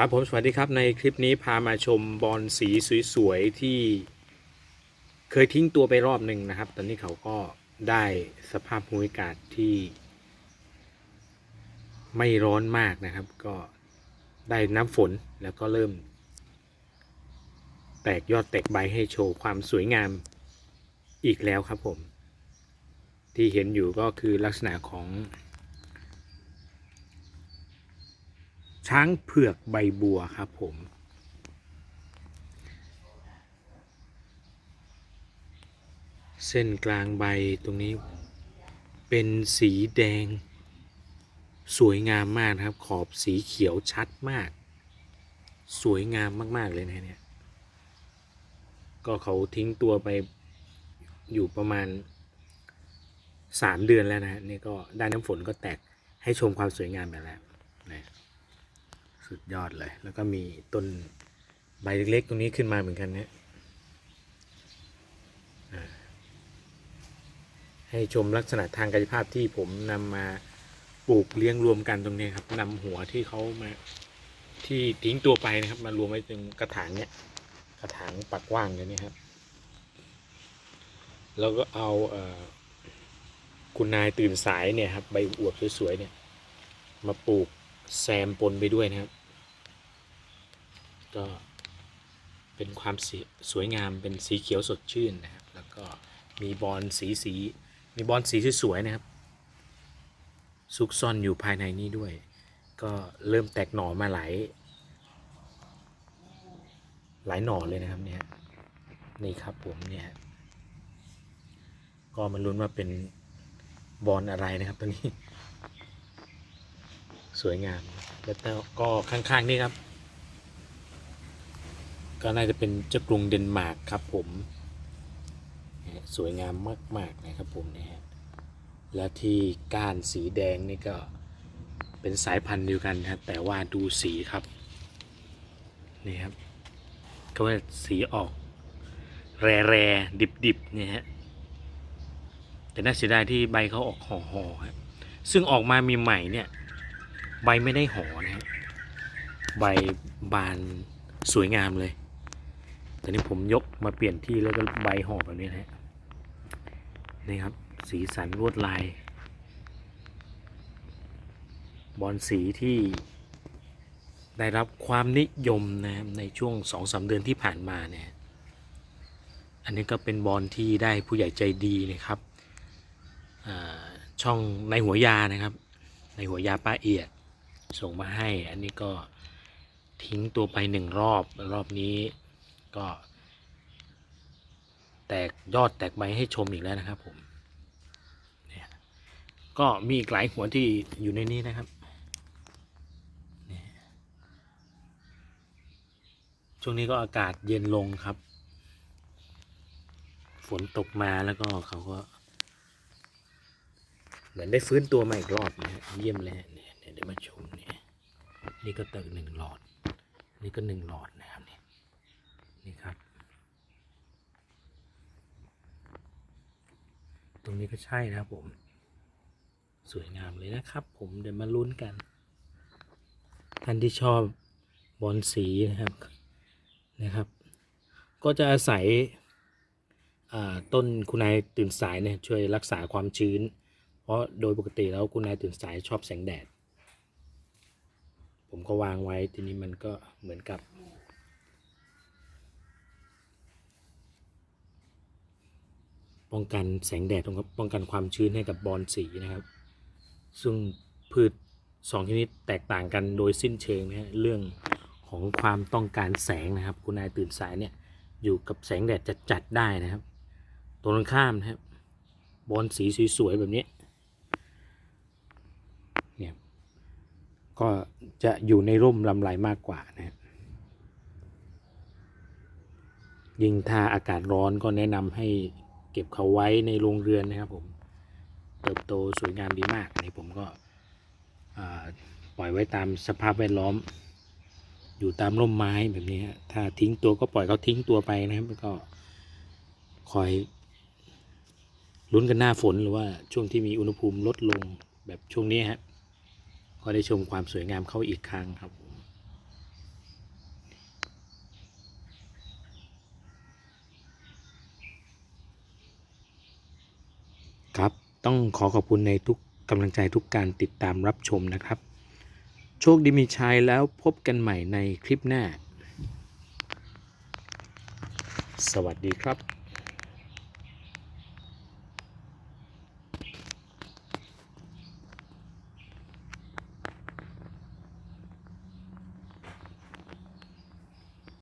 ครับผมสวัสดีครับในคลิปนี้พามาชมบอลสีสวยๆที่เคยทิ้งตัวไปรอบหนึ่งนะครับ ตอนนี้เขาก็ได้สภาพภูมิอากาศที่ ไม่ร้อนมากนะครับ ก็ได้น้ำฝนแล้วก็เริ่ม แตกยอดแตกใบให้โชว์ความสวยงามอีกแล้วครับผม ที่เห็นอยู่ก็คือลักษณะของ ช้างเผือกใบบัวครับผม เส้นกลางใบตรงนี้เป็นสีแดง สวยงามมากครับ ขอบสีเขียวชัดมาก สวยงามมากๆเลยนะเนี่ย ก็เขาทิ้งตัวไปอยู่ประมาณ 3 เดือนแล้วนะนี่ก็ด้าน้ำฝนก็แตกให้ชมความสวยงามไปแล้วนะ สุดยอดเลย แล้วก็มีต้นใบเล็กๆ ตรงนี้ขึ้นมาเหมือนกันเนี่ยให้ชมลักษณะทางกายภาพที่ผมนำมาปลูกเลี้ยงรวมกันตรงนี้ครับนำหัวที่เขามาที่ทิ้งตัวไปนะครับ มารวมไว้ตรงกระถางเนี่ยกระถางปักว่างเลยนี่ครับแล้วก็เอาเออคุณนายตื่นสายเนี่ยครับใบอวบสวยๆเนี่ยมาปลูกแซมปนไปด้วยนะครับ ก็เป็นความสีสวยงามเป็นสีเขียวสดชื่นนะครับ แล้วก็มีบอลสีสี มีบอลสีสวยๆนะครับ ซุกซ่อนอยู่ภายในนี้ด้วย ก็เริ่มแตกหน่อมาหลายหลายหน่อเลยนะครับเนี่ยนี่ครับผมเนี่ยก็มาลุ้นว่าเป็นบอลอะไรนะครับตัวนี้ สวยงามแล้วก็ข้างๆนี่ครับ ก็น่าจะเป็นเจ้ากรุงเดนมาร์กครับผมสวยงามมากๆนะครับผมนี่ยฮะและที่ก้านสีแดงนี่ก็เป็นสายพันธุ์เดียวกันนะครับแต่ว่าดูสีครับนี่ครับก็ว่าสีออก แร่แร่ดิบดิบๆเนี่ยฮะแต่น่าเสียดายที่ใบเขาออกห่อห่อๆครับซึ่งออกมามีใหม่เนี่ยใบไม่ได้ห่อนะฮะใบบานสวยงามเลย แต่นี่ผมยกมาเปลี่ยนที่แล้วก็ใบห่อแบบนี้นะฮะนี่ครับ สีสันลวดลาย บอลสีที่ได้รับความนิยมนะครับในช่วงสองสามเดือนที่ผ่านมาเนี่ย อันนี้ก็เป็นบอลที่ได้ผู้ใหญ่ใจดีนะครับช่องในหัวยานะครับ ในหัวยาป้าเอียดส่งมาให้ อันนี้ก็ทิ้งตัวไปหนึ่งรอบรอบนี้ ก็ แตกยอดแตกใบให้ชมอีกแล้วนะครับผมเนี่ยก็มีอีกหลายหัวที่อยู่ในนี้นะครับช่วงนี้ก็อากาศเย็นลงครับ ฝนตกมาแล้วก็เขาก็ เหมือนได้ฟื้นตัวมาอีกรอบนะเยี่ยมเลยเนี่ยเดี๋ยวมาชมเนี่ยนี่ก็เติมหนึ่งหลอด นี่ก็หนึ่งหลอดนะครับเนี่ย นี่ครับ ตรงนี้ก็ใช่นะครับผม สวยงามเลยนะครับ ผมเดี๋ยวมาลุ้นกัน ท่านที่ชอบบอลสีนะครับนะครับ ก็จะอาศัยต้นคุณนายตื่นสายเนี่ยช่วยรักษาความชื้น เพราะโดยปกติแล้วคุณนายตื่นสายชอบแสงแดด ผมก็วางไว้ทีนี้มันก็เหมือนกับ ป้องกันแสงแดดตรงกับป้องกันความชื้นให้กับบอลสีนะครับ ซึ่งพืชสองชนิดแตกต่างกันโดยสิ้นเชิงนะฮะเรื่องของความต้องการแสงนะครับ คุณนายตื่นสายเนี่ยอยู่กับแสงแดดจัดๆได้นะครับตรงข้ามนะครับ บอลสีสวยๆแบบนี้เนี่ยก็จะอยู่ในร่มลำไรมากกว่านะครับยิ่งถ้าอากาศร้อนก็แนะนำให้ เก็บเขาไว้ในโรงเรือนนะครับผมเติบโตสวยงามดีมากนนี้ผมก็ปล่อยไว้ตามสภาพแวดล้อม อยู่ตามร่มไม้แบบนี้ฮะถ้าทิ้งตัวก็ปล่อยเขาทิ้งตัวไปนะครับก็คอยลุ้นกันหน้าฝนหรือว่าช่วงที่มีอุณหภูมิลดลงแบบช่วงนี้ฮะก็ได้ชมความสวยงามเข้าอีกครั้งครับผม ต้องขอขอบคุณในทุกกำลังใจทุกการติดตามรับชมนะครับ โชคดีมีชัยแล้วพบกันใหม่ในคลิปหน้า สวัสดีครับ